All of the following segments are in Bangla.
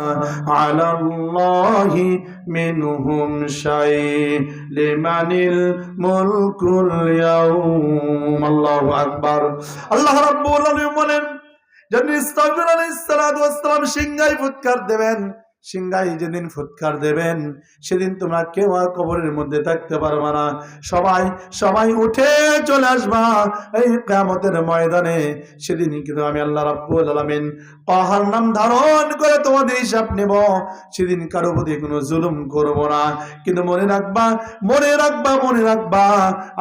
على الله منهم شيء لمن الملك اليوم الله أكبر الله رب العالمين বলেন যেদিন ইসরাফিল আলাইহিস সালাতু ওয়াস সালাম সিংহায় ফুৎকার দেবেন সিংহাই যেদিন ফুৎকার দেবেন, সেদিন তোমরা কেউ আর কবরের মধ্যে থাকতে পারবে না। সবাই সবাই উঠে চলে আসবা। এই কিয়ামতের ময়দানে সেদিন কিন্তু আমি আল্লাহ রাব্বুল আলামিন পাহাড় নাম ধারণ করে তোমাদের হিসাব নেব। সেদিন কারও প্রতি কোনো জুলুম করব না। কিন্তু মনে রাখবা মনে রাখবা মনে রাখবা,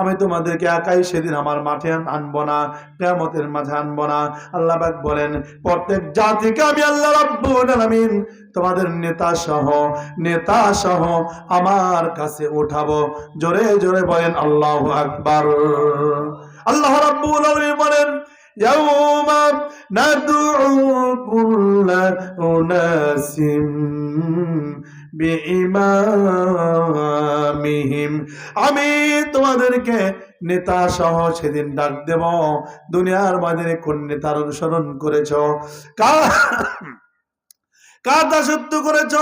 আমি তোমাদেরকে একাই সেদিন আমার মাঠে আনব না, কিয়ামতের মাঝে আনব না। আল্লাহ বলেন, প্রত্যেক জাতিকে আমি আল্লাহ রাব্বুল আলামিন তোমাদের নেতা সহ নেতা সহ আমার কাছে উঠাবো জোরে জোরে বলেন আল্লাহু আকবার আল্লাহ রাব্বুল আলামিন বলেন يوم ندعو كل أناس بإمامهم আমি তোমাদেরকে নেতা সহ সেদিন ডাক দেব দুনিয়ার মাঝে কোন নেতার অনুসরণ করেছ কার কার দাসত্ব করেছ?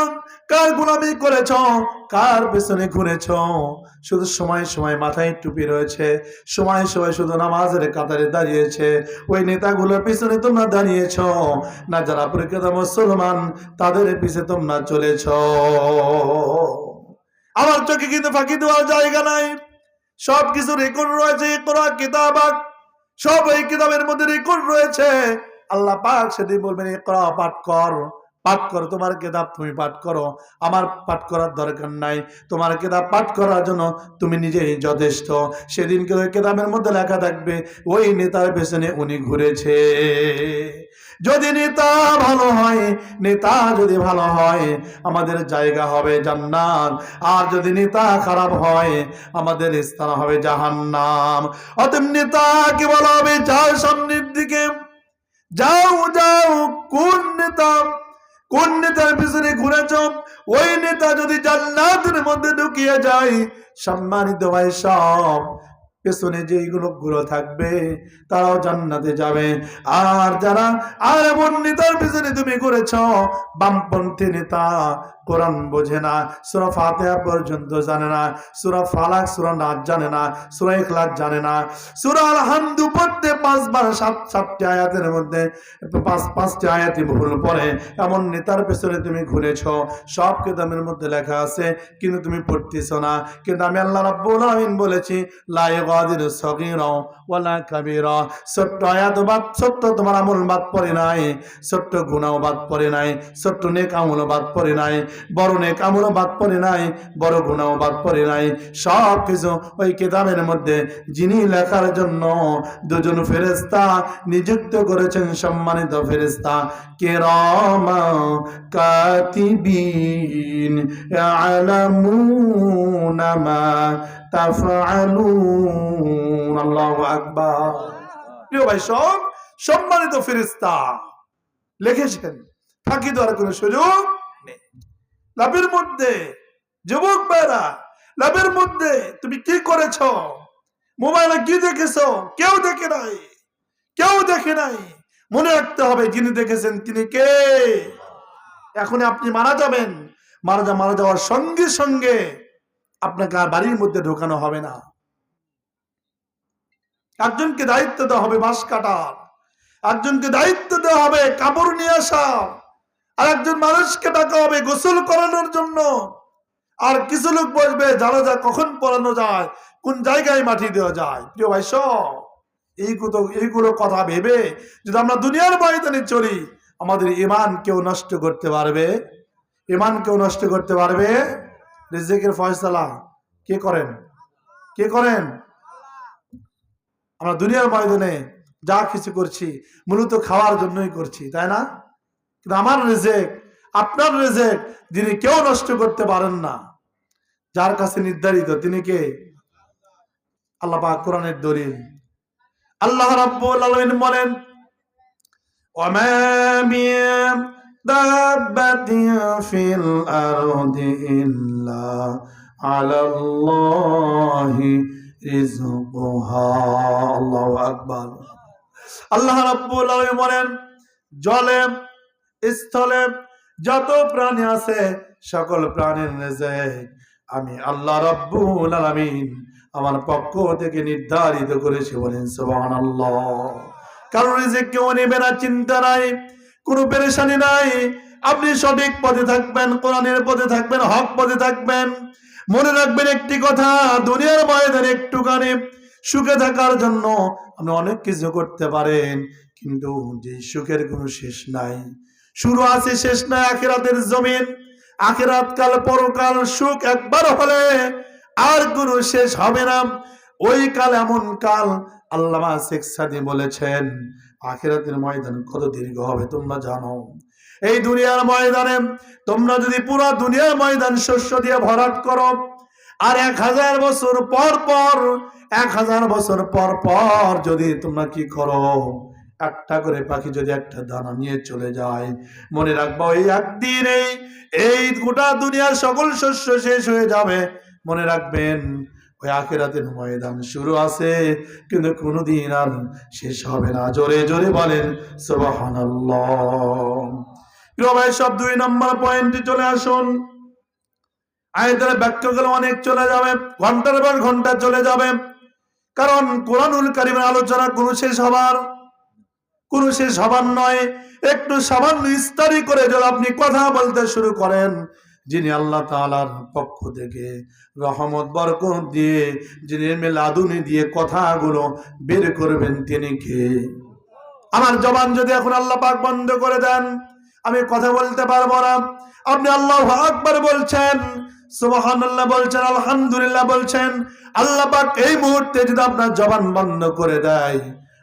কার গোলামি করেছ? কার পেছনে ঘুরেছ? শুধু সময় সময় মাথায় টুপি রয়েছে। সময় সময় শুধু নামাজের কাতারে দাঁড়িয়েছে। ওই নেতাগুলোর পিছনে তোমরা দাঁড়িয়েছ। না যারা প্রকৃত মুসলমান, তাদের পিছে তোমরা চলেছ। আমার চোখে কিন্তু ফাঁকি দেওয়ার জায়গা নাই। সব কিছু রেকর্ড রয়েছে, কোরআন, কিতাব সব এই কিতাবের মধ্যে রেকর্ড রয়েছে। আল্লাহ পাক সেদিন বলবেন, ইকরা পাঠ কর। পাঠ করো, তোমার কেতাব তুমি পাঠ করো, আমার পাঠ করার দরকার নাই। তোমার কেতাব পাঠ করার জন্য তুমি নিজেই যথেষ্ট। সেদিনকে ওই কেতাবের মধ্যে লেখা থাকবে, ওই নেতার পেছনে উনি ঘুরেছে। যদি নেতা ভালো হয়, নেতা যদি ভালো হয়, আমাদের জায়গা হবে জান্নাত। আর যদি নেতা খারাপ হয়, আমাদের স্থান হবে জাহান্নাম। অতএব নেতাকে বলা হবে? যাও সামনের দিকে। যাও যাও, কোন নেতা? কোন নেতার পিছনে ঘুরেছ ওই নেতা যদি জান্নাতের মধ্যে ঢুকিয়ে যায়, সম্মানিত ভাই সব, পেছনে যেইগুলো গুলো থাকবে, তারাও জান্নাতে যাবে। আর যারা, আর এমন নেতার পিছনে তুমি করেছ বামপন্থী নেতা কোরআন বোঝে না, সুরা ফাতেহা পর্যন্ত জানে না, সুরা ফালাক, সুরা নাচ জানে না, সুরা ইখলাস জানে না। সুরা আল হামদু পড়তে পাঁচবার সাত, সাতটি আয়াতের মধ্যে, পাঁচ, পাঁচটি আয়াতি ভুল পড়ে, এমন নেতার পেছনে তুমি ঘুরেছ, সব কেতাবের মধ্যে লেখা আছে, কিন্তু তুমি পড়তেছ না। কিন্তু আমি আল্লাহ রাব্বুল আলামিন বলেছি, লা ইগাদির সগীরা ওয়ালা কাবীরা। ছোট্ট আয়াত বাদ, ছোট্ট তোমার আমল বাদ পড়ে নাই, ছোট্ট গুনাহ বাদ পড়ে নাই, ছোট্ট নেক আমল বাদ পড়ে নাই। বড় নেক আমল বাদ পড়ে নাই, বড় গুনাহ বাদ পড়ে নাই। সব কিছু ওই কেতাবের মধ্যে যিনি লেখার জন্য দুজন ফেরেস্তা নিযুক্ত করেছেন, সম্মানিত ফেরেস্তা কেরামা কাতিবিন সব সম্মানিত ফেরেস্তা লিখেছেন। ফাঁকি দেওয়ার কোনো সুযোগ লাভের মধ্যে, যুবক ভাইরা লাভের মধ্যে তুমি কি করেছ? মোবাইলে কি দেখেছ? কেউ দেখে নাই। কেউ দেখে নাই। মনে রাখতে হবে, যিনি দেখেছেন তিনি কে? এখন আপনি মারা যাবেন। মারা যা, মারা যাওয়ার সঙ্গে সঙ্গে আপনাকে আর বাড়ির মধ্যে ঢোকানো হবে না। একজনকে দায়িত্ব দেওয়া হবে বাঁশ কাটার। একজনকে দায়িত্ব দেওয়া হবে কাপড় নিয়ে আসা আর একজন মানুষকে ডাকা হবে গোসল করানোর জন্য। আর কিছু লোক বসবে জানা যায় কখন পড়ানো যায়, কোন জায়গায় মাটি দেওয়া যায়। প্রিয় ভাই সব এইগুলো এইগুলো কথা ভেবে যদি আমরা দুনিয়ার ময়দানে চলি, আমাদের ইমান কেউ নষ্ট করতে পারবে? ইমান কেউ নষ্ট করতে পারবে? রিজেকের ফয়সালা কে করেন? কে করেন? আমরা দুনিয়ার ময়দানে যা কিছু করছি, মূলত খাওয়ার জন্যই করছি, তাই না? কিন্তু আমার রেজেক, আপনার রেজেক, যিনি কেউ নষ্ট করতে পারেন না। যার কাছে নির্ধারিত, তিনি কে? আল্লাহ পাক কোরআনের দলিল। আল্লাহ রাব্বুল আলামিন বলেন ওয়ামা মিন দাব্বাতিন ফিল আরদি ইল্লা আলাল্লাহি রিজকুহা আল্লাহু আকবার। আল্লাহ রাব্বুল আলামিন বলেন জলে স্থলে যত প্রাণী আছে, সকল প্রাণীর রেজেক আমি আল্লাহ রব্বুল আলামিন আমার পক্ষ থেকে নির্ধারিত করেছি বলেন, সুবহানাল্লাহ। কারণ রিজিক কেউ নেবে না, চিন্তা নাই, কোনো পেরেশানি নাই। আপনি সঠিক পথে থাকবেন, কোরআনের পথে থাকবেন, হক পথে থাকবেন। মনে রাখবেন একটি কথা, দুনিয়ার ময়দানে একটুখানি সুখে থাকার জন্য আপনি অনেক কিছু করতে পারেন, কিন্তু যে সুখের কোনো শেষ নাই। শুরু আছে শেষ না আখেরাতের জমিন। আখেরাত কাল পরকাল সুখ একবার হলে আর কোনো শেষ হবে না। ওই কাল এমন কাল, আল্লামা শেখ সাদি বলেছেন, আখেরাতের ময়দান কত দীর্ঘ হবে তোমরা জানো। এই দুনিয়ার ময়দানে তোমরা যদি পুরো দুনিয়ার ময়দান শস্য দিয়ে ভরাট করো, আর এক হাজার বছর পর পর, এক হাজার বছর পর পর যদি তোমরা কি করো একটা করে পাখি যদি একটা দানা নিয়ে চলে যায়, মনে রাখব এই একদিনে এই এই গোটা দুনিয়ার সকল শস্য শেষ হয়ে যাবে। মনে রাখবেন, ওই আখেরাতের ময়দান শুরু আছে, কিন্তু কোনোদিন আর শেষ হবে না। জোরে জোরে বলেন সব দুই নম্বর পয়েন্টে চলে আসুন। আয়তের ব্যাখ্যাগুলো অনেক চলে যাবে, ঘণ্টার পর ঘণ্টা চলে যাবে। কারণ কোরআনুল কারিমের আলোচনা কোনো শেষ হবার কোনো শেষ হবার নয়। একটু সামান্য ইস্তারি করে যদি আপনি কথা বলতে শুরু করেন, যিনি আল্লাহ তাআলার পক্ষ থেকে রহমত, বরকত দিয়ে, যিনি মেলাদুনি দিয়ে কথাগুলো বের করবেন, তিনি কে? আমার জবান যদি এখন আল্লাহ পাক বন্ধ করে দেন, আমি কথা বলতে পারব না। আপনি আল্লাহ আকবার বলছেন, সুবহানাল্লাহ বলছেন, আলহামদুলিল্লাহ বলছেন। আল্লাহ পাক এই মুহূর্তে যদি আপনার জবান বন্ধ করে দেয়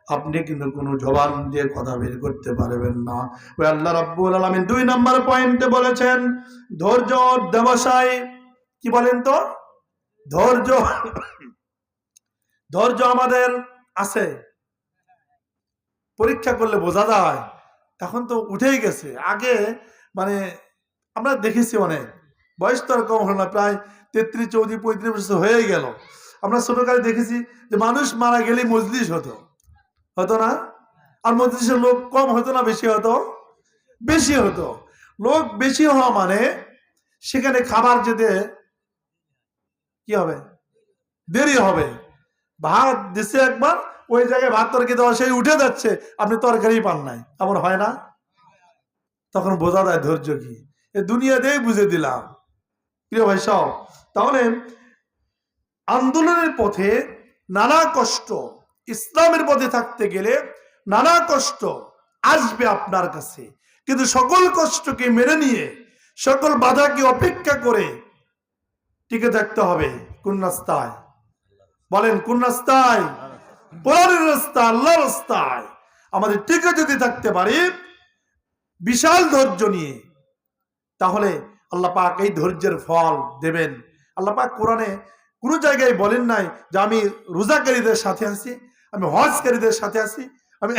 আপনি কিন্তু কোনো জবান দিয়ে কথা বের করতে পারবেন না। ওই আল্লাহ রাব্বুল আলামিন দুই নম্বর পয়েন্টে বলেছেন, ধৈর্য ব্যবসায় কি বলেন তো? ধৈর্য ধৈর্য আমাদের আছে। পরীক্ষা করলে বোঝা যায়। এখন তো উঠেই গেছে। আগে মানে আমরা দেখেছি অনেক। বয়স তো আর কম হলো না, প্রায় তেত্রিশ, চৌত্রিশ, পঁয়ত্রিশ বছর হয়ে গেল। আমরা ছোটকালে দেখেছি যে মানুষ মারা গেলেই মজলিস হতো। হতো না? আর মজলিসের লোক কম হতো না, বেশি হতো? বেশি হতো। লোক বেশি হওয়া মানে সেখানে খাবার যেতে কি হবে? দেরি হবে। ভাত দিছে একবার, ওই জায়গায় ভাত তরকারি দেওয়া, সেই উঠে যাচ্ছে। আপনি তরকারি পান নাই। এমন হয় না? তখন বোঝা যায় ধৈর্য কি? এ দুনিয়াতেই বুঝে দিলাম। প্রিয় ভাই সব তাহলে আন্দোলনের পথে নানা কষ্ট ইসলামের পথে থাকতে গেলে নানা কষ্ট আসবে আপনার কাছে। কিন্তু সকল কষ্টকে মেনে নিয়ে, সকল বাধাকে অপেক্ষা করে টিকে থাকতে হবে কোন রাস্তায়। বলেন, কোন রাস্তায়? কোরআনের রাস্তা আল্লাহ রাস্তায়। আমাদের টিকে যদি থাকতে পারি, বিশাল ধৈর্য নিয়ে, তাহলে আল্লাহ পাক এই ধৈর্যের ফল দেবেন। আল্লাহ পাক কোরআনে কোনো জায়গায় বলেন নাই যে আমি রোজাকারীদের সাথে আছি আমি হজকারীদের সাথে আছি, আমি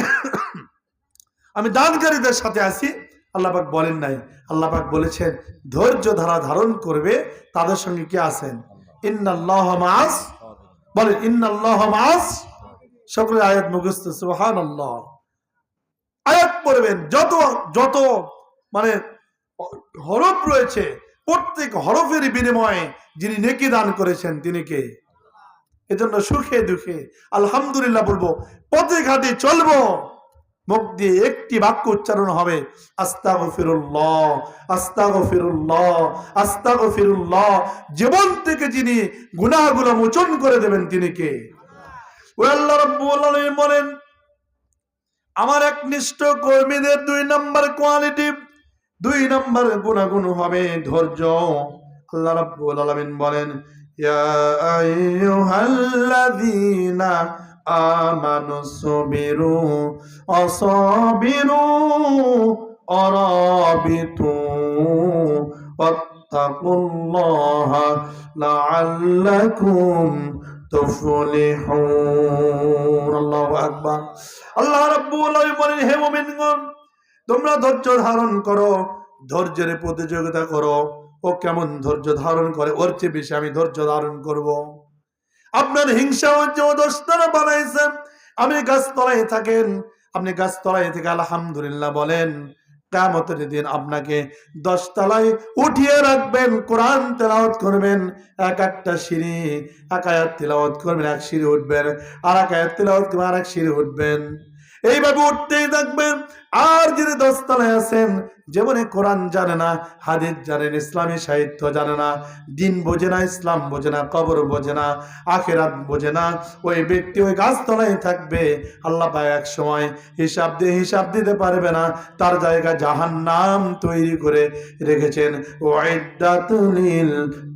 আমি দানকারীদের সাথে আছি। আল্লাপাক বলেন নাই। আল্লাপাক বলেছেন, ধৈর্য ধারা ধারণ করবে, তাদের সঙ্গে কি আছেন? ইন্নাল্লাহ মাস বলেন, ইন্নাল্লাহ মাস সকলে আয়াত মুখস্থ আল্লাহ আয়াত পড়বেন, যত যত মানে হরফ রয়েছে, প্রত্যেক হরফের বিনিময়ে যিনি নেকি দান করেছেন, তিনি কে? এজন্য সুখে দুঃখে আলহামদুলিল্লাহ বলব, পথে ঘাটে চলবো। মুখ দিয়ে একটি বাক্য উচ্চারণ হবে, আস্তাগফিরুল্লাহ আস্তাগফিরুল্লাহ আস্তাগফিরুল্লাহ। জীবন থেকে যিনি গুনাহগুলো মোচন করে দেবেন, তিনি কে? বলেন, আমার একনিষ্ঠ কর্মীদের দুই নাম্বার কোয়ালিটি, দুই নাম্বার গুণাগুণ হবে ধৈর্য। আল্লাহ রাব্বুল আলামিন বলেন ইয়া আইয়ুহাল্লাযীনা আমানু সুবিরু অসাবিরু অরাবিতু ওয়াত্তাকুল্লাহা লাআল্লাকুম তুফলিহুন আল্লাহু আকবার আল্লাহ রাব্বুল আলামিন বলেন, হে মুমিনগণ, তোমরা ধৈর্য ধারণ করো, ধৈর্যের প্রতিযোগিতা করো ও কেমন ধৈর্য ধারণ করে? ওর চেয়ে বেশি আমি ধৈর্য ধারণ করব। আপনার হিংসা হচ্ছে ও দোস্তারা বানাইছেন আপনি গাছতলায় থাকেন, আপনি গাছতলায় থেকে আলহামদুলিল্লাহ বলেন দিন আপনাকে উঠিয়ে রাখবেন, কোরআন তেলাওয়াত করবেন, এক একটা সিঁড়ি, এক আয়াত তেলাওয়াত করবেন, এক সিঁড়ি উঠবেন, আর এক করবেন, আর এক সিঁড়ি উঠবেন। এইভাবে উঠতেই থাকবেন আর যিনি দশতলায় আছেন, যেমন কোরআন জানে না, হাদিস জানেন ইসলামী সাহিত্য জানে না, দিন বোঝে না, ইসলাম বোঝে না, কবর বোঝে না, আখেরাত বোঝে না, ওই ব্যক্তি ওই গাছতলায় থাকবে, আল্লাহ পায় এক সময় হিসাব দিয়ে হিসাব দিতে পারবে না, তার জায়গা জাহান নাম তৈরি করে রেখেছেন ওয়াইদাতুলিল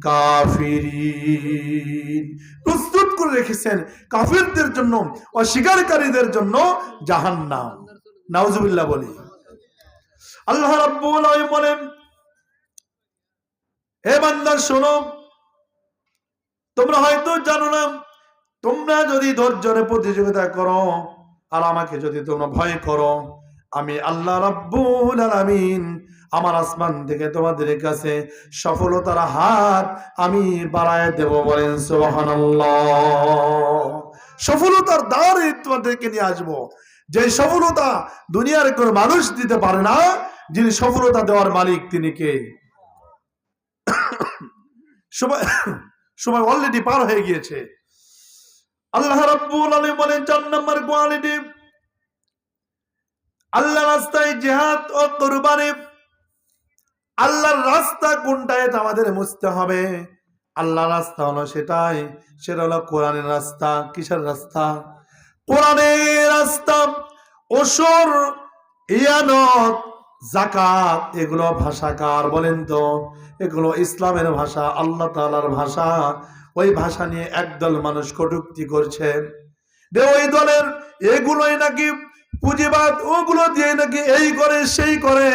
কাফিরিন। প্রস্তুত করে রেখেছেন, কাফিরদের জন্য অস্বীকারীদের জন্য জাহান নাম নাউজুবিল্লাহ বলি। আল্লাহ রাব্বুল আলামিন বলেন, হে বান্দা, শোনো, তোমরা হয়তো জানো না, তোমরা যদি ধৈর্যের প্রতিযোগিতা করো আর আমাকে যদি তোমরা ভয় করো, আমি আল্লাহ রাব্বুল আলামিন আমার আসমান থেকে তোমাদের কাছে সফলতার হাত আমি বাড়ায় দেব বলেন, সুবহানাল্লাহ। সফলতার দ্বারে তোমাদেরকে নিয়ে আসব। যে সফলতা দুনিয়ার কোনো মানুষ দিতে পারে না, যিনি সফলতা দেওয়ার মালিক তিনি কে? সময় অলরেডি পার হয়ে গিয়েছে। আল্লাহ রাব্বুল আলামিন বলেন, চার নম্বর কোয়ালিটি আল্লাহ রাস্তায় জিহাদ ও কুরবানি, আল্লাহর রাস্তা কোনটায় আমাদের বুঝতে হবে। আল্লাহ রাস্তা হলো সেটাই, সেটা হলো কোরআনের রাস্তা, কিসের রাস্তা? কোরআনের ওসর, ইয়ানত জাকাত এগুলো ভাষাকার বলেন তো? এগুলো ইসলামের ভাষা, আল্লাহ তাআলার ভাষা। ওই ভাষা নিয়ে একদল মানুষ কটুক্তি করছে। যে ওই দলের এগুলোই নাকি পুঁজিবাদ, ওগুলো দিয়ে নাকি এই করে, সেই করে।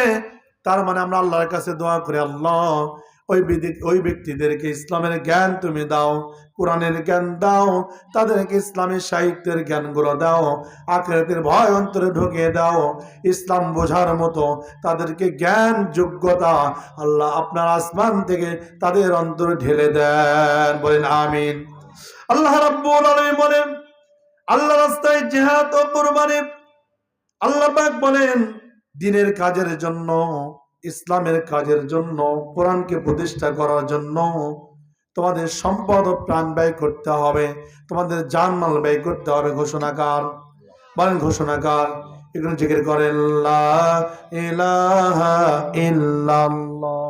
তার মানে আমরা আল্লাহর কাছে দোয়া করে, আল্লাহ ওই ওই ব্যক্তিদেরকে ইসলামের জ্ঞান তুমি দাও, কোরআনের জ্ঞান দাও, তাদেরকে ইসলামের সাহিত্যের জ্ঞানগুলো দাও, আখেরাতের ভয় অন্তরে ঢুকিয়ে দাও। ইসলাম বোঝার মতো তাদেরকে জ্ঞান, যোগ্যতা আল্লাহ আপনার আসমান থেকে তাদের অন্তরে ঢেলে দেন। বলেন আমিন। আল্লাহ রাব্বুল বলেন আল্লাহ রাস্তায় জিহাদ ও কুরবানি। আল্লাহ বলেন, দিনের কাজের জন্য ইসলামের কাজের জন্য, কোরআনকে প্রতিষ্ঠা করার জন্য তোমাদের সম্পদ ও প্রাণ ব্যয় করতে হবে, তোমাদের জানমাল ব্যয় করতে হবে ঘোষণাকার। বলেন ঘোষণাকার। এগুলো জিজ্ঞেস করেন, লা ইলাহা ইল্লাল্লাহ।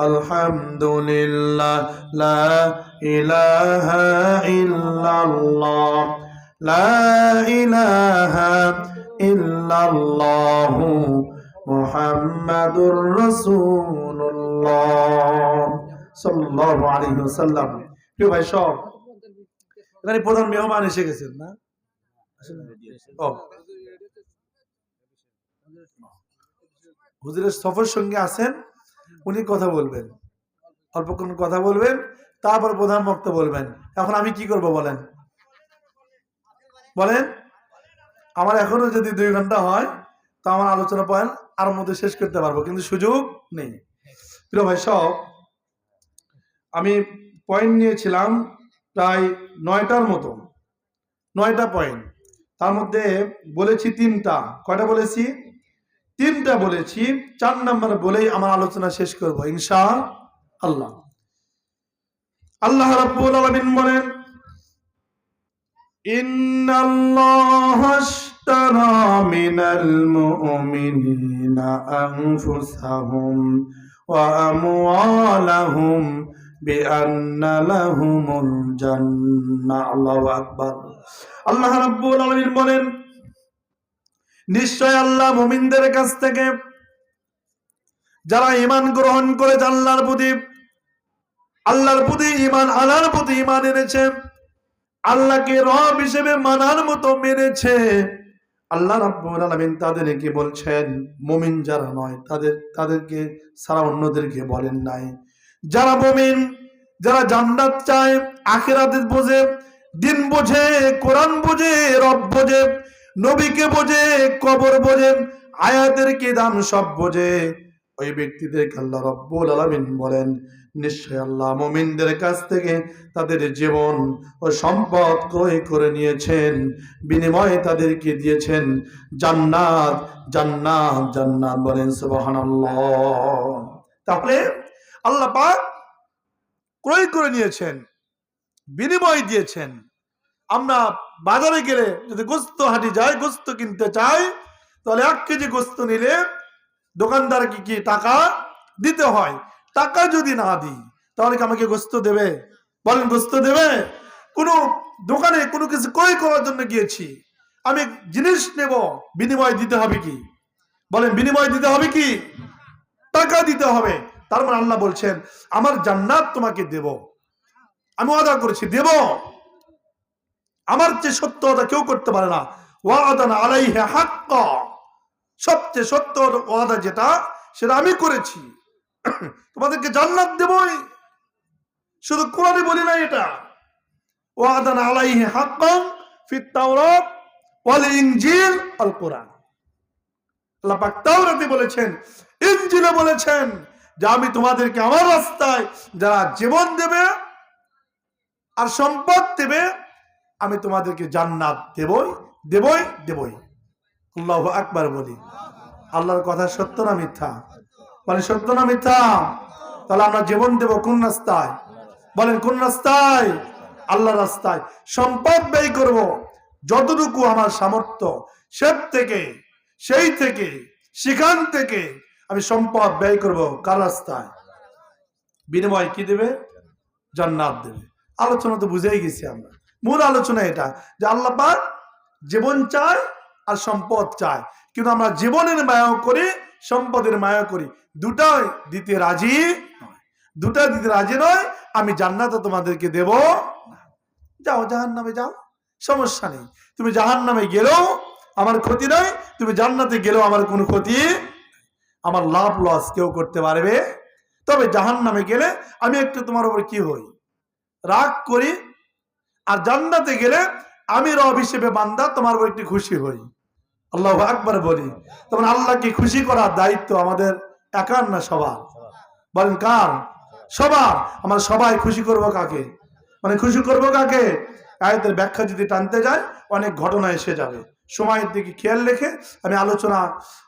لا إله إلا الله سبحان الله الحمد لله لا إله إلا الله لا إله إلا الله محمد رسول الله صلى الله عليه وسلم প্রিয় ভাই সব এখানে প্রধান মেহমান এসে গেছেন না ও হুজুরের সফর সঙ্গে আছেন উনি কথা বলবেন। অল্পক্ষণ কথা বলবেন, তারপর প্রধান বক্তা বলবেন। এখন আমি কি করব বলেন? বলেন, আমার এখনও যদি দুই ঘণ্টা হয়, তো আমার আলোচনা পয়েন্ট আর মধ্যে শেষ করতে পারব, কিন্তু সুযোগ নেই। প্রিয় ভাই সব আমি পয়েন্ট নিয়েছিলাম প্রায় নয়টার মতো। নয়টা পয়েন্ট তার মধ্যে বলেছি তিনটা। কয়টা বলেছি? তিনটা বলেছি, চার নাম্বার বলেই আমার আলোচনা শেষ করব ইনশা আল্লাহ আল্লাহ রাব্বুল আলামিন বলেন, ইন্নাল্লাহ মিনাল মুমিনিনা আনফুসাহুম ওয়া আমওয়ালাহুম বিআন্না লাহুমুল জান্নাহ। আল্লাহু আকবার। আল্লাহ রাব্বুল আলামিন বলেন নিশ্চয় আল্লাহ মুমিনদের কাছ থেকে যারা ঈমান গ্রহণ করে আল্লাহর প্রতি আল্লাহর প্রতি ঈমান আনার প্রতি ঈমান এনেছে, আল্লাহকে রব হিসেবে মানার মতো মেনেছে। আল্লাহ রাব্বুল আলামিন তাদেরকে বলছেন, মুমিন যারা নয়, তাদের, তাদেরকে সারা অন্যদেরকে বলেন নাই। যারা মুমিন, যারা জান্নাত চায় আখিরাত বোঝে, দিন বোঝে, কোরআন বোঝে, রব বোঝে নবীকে বোঝে, কবর বোঝে, আয়াতের কি দাম সব বোঝে। ওই ব্যক্তিদেরকে আল্লাহ রব্বুল আলামিন বলেন, নিশ্চয় আল্লাহ মুমিনদের কাছ থেকে তাদের জীবন ও সম্পদ ক্রয় করে নিয়েছেন, বিনিময়ে তাদেরকে দিয়েছেন জান্নাত জান্নাত জান্নাত বলেন সুবহানাল্লাহ। তাহলে আল্লাহ পাক ক্রয় করে নিয়েছেন, বিনিময় দিয়েছেন। আমরা বাজারে গেলে যদি গোস্ত হাঁটি যাই গোস্ত কিনতে চাই, তাহলে এক কেজি গোস্ত নিলে দোকানদারকে কি টাকা দিতে হয়? টাকা যদি না দিই, তাহলে কি আমাকে গোস্ত দেবে? বলেন, গোস্ত দেবে? কোনো দোকানে কোনো কিছু ক্রয় করার জন্য গিয়েছি। আমি জিনিস নেব, বিনিময় দিতে হবে কি? বলেন, বিনিময় দিতে হবে কি? টাকা দিতে হবে। তার মানে আল্লাহ বলছেন, আমার জান্নাত তোমাকে দেব। আমি ওয়াদা করেছি, দেব। আমার চেয়ে সত্য ওয়াদা কেউ করতে পারে না। ওয়াদান আলাইহে হাক্ক। সবচেয়ে সত্য ওয়াদা যেটা, সেটা আমি করেছি। তোমাদেরকে জান্নাত দেবই। শুধু কোরআনে বলি না এটা। ওয়াদান আলাইহে হাক্কান ফিত তাওরাত ওয়াল ইনজিল আল কোরআন। আল্লাহ পাক তাওরাতে বলেছেন, ইনজিলে বলেছেন যে আমি তোমাদেরকে আমার রাস্তায় যারা জীবন দেবে আর সম্পদ দেবে আমি তোমাদেরকে জান্নাত দেবই দেবই দেবই। আল্লাহ আকবার বলি। আল্লাহর কথা সত্য না মিথ্যা? বলে সত্য না মিথ্যা? তাহলে আমরা জীবন দেব কোন রাস্তায়? বলেন, কোন রাস্তায়? আল্লাহ রাস্তায়। সম্পদ ব্যয় করব। যতটুকু আমার সামর্থ্য সে থেকে, সেই থেকে, সেখান থেকে আমি সম্পদ ব্যয় করব কার রাস্তায়? বিনিময় কি দেবে? জান্নাত দেবে। আলোচনা তো বুঝেই গেছি আমরা। মূল আলোচনা এটা, যে আল্লাহ জীবন চায় আর সম্পদ চায়। কিন্তু আমরা জীবনের মায়াও করি, সম্পদের মায়া করি। দুটাই দিতে রাজি দুটা দিতে রাজি নয়, আমি জান্নাত তোমাদেরকে দেব যাও জাহান নামে যাও, সমস্যা নেই। তুমি জাহান নামে গেলেও আমার ক্ষতি নয় তুমি জান্নাতে গেলেও আমার কোনো ক্ষতি আমার লাভ লস কেউ করতে পারবে? তবে জাহান নামে গেলে আমি একটু তোমার উপর কি হই? রাগ করি আর জান্নাতে গেলে আমি রব হিসেবে বান্দা, তোমার উপর একটু খুশি হই। আল্লাহ একবার বলি। তখন আল্লাহকে খুশি করার দায়িত্ব আমাদের একার না সবার। বলেন কার? সবার। আমরা সবাই খুশি করব কাকে? মানে খুশি করব কাকে? আয়াতের ব্যাখ্যা যদি টানতে যায় অনেক ঘটনা এসে যাবে। সময়ের দিকে খেয়াল রেখে আমি আলোচনা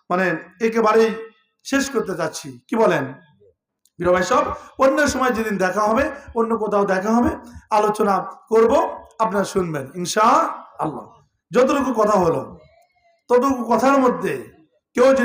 মানে একেবারেই শেষ করতে চাচ্ছি কি বলেন? প্রিয় ভাই সব অন্য সময় যেদিন দেখা হবে, অন্য কোথাও দেখা হবে, আলোচনা করব, আপনারা শুনবেন ইনশা আল্লাহ যতটুকু কথা হলো, ততটুকু কথার মধ্যে কেউ